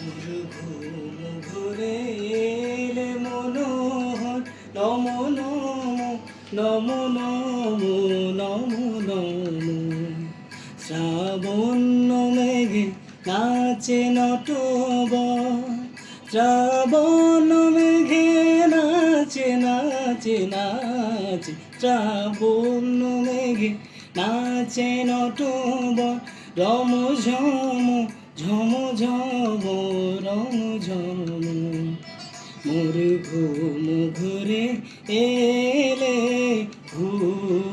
শুধু ভুল ভরে এলে মনোহর, নম নম নম নম নম শ্রাবণ মেঘে নাচে নটব, শ্রাবণ মেঘে নাচে নাচে নাচে, শ্রাবণ মেঘে নাচে নটব রম ঝম ঝম ঝম রম ঝম। মোর ঘুম ঘুরে এলে ঘুম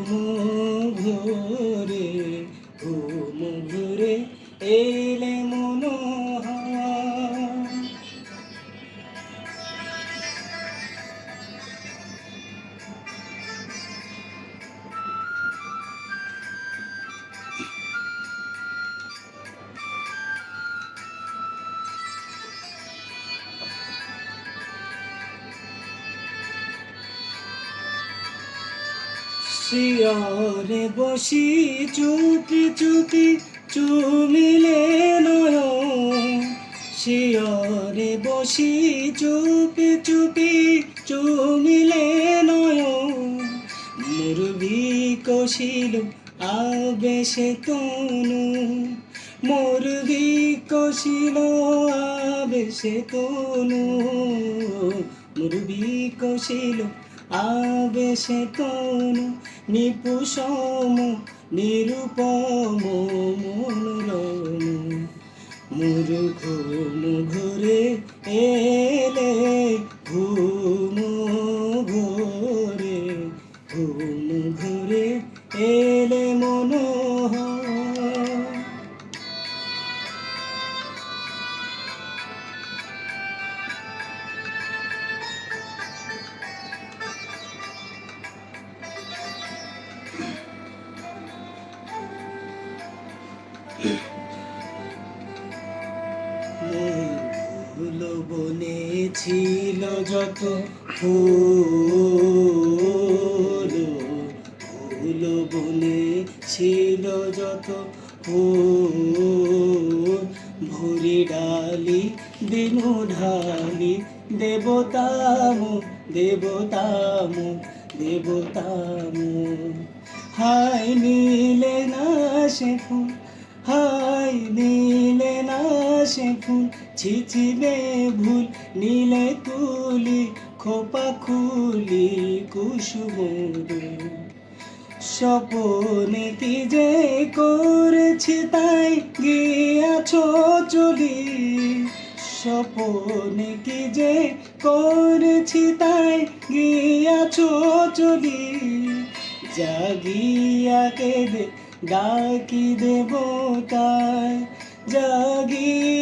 শিয়রে বসি চুপি চুপি চুমিলে নয় শিয়রে বসি চুপি চুপি চুমিলে নয় মুরবি কষিল আবেশে তনু। মুরবি কষিল আবেশে তনু। মুরবি কষিল আবেশে তনু নিপুষম নিরূপম মনোরম। মুর ঘুরে এলে বনে ছিল যত ফুল ফুল বনে ছিল যত ফুল। ভুরি ডালি দিনু ঢালি, দেবতামু দেবতামু দেবতামু। হাই নীলে না সে ফুল, হাই নীলে না সে ফুল ছিচিবে ভুল, নীলে তুলি, খোপা খুলি, কুসুমর স্বপনে কি যে করেছি তাই গিয়াছ চলি? স্বপনে কি যে করেছি তাই গিয়াছ চলি? জাগিয়া কেঁদে, ডাকি দেবতায়, জাগিয়া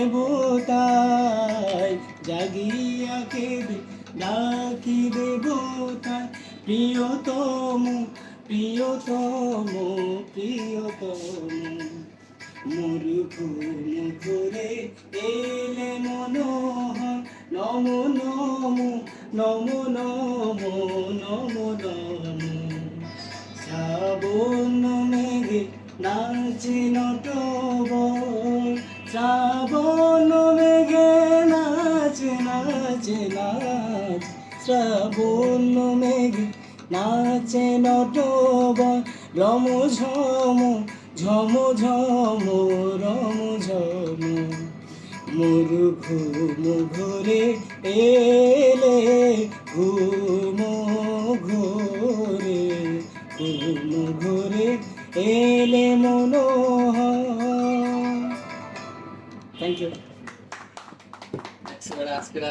দেবতায় জাগিয়া কেঁদে, ডাকি দেবতায় প্রিয়তম প্রিয়তম প্রিয়তম ঘুম ঘুরে এলে মনোহর। নম নম নম নম নম নম শ্রাবণ মেঘে নাচে নাচে, নাচ। শ্রাবণ মেঘে নাচে নটব রম ঝম ঝম ঝম, রম ঝম। মোর ঘুম ঘুরে এলে, ঘুম ঘুরে ঘুম ঘুরে এলে মনোহর। thank you. Excellent, ask it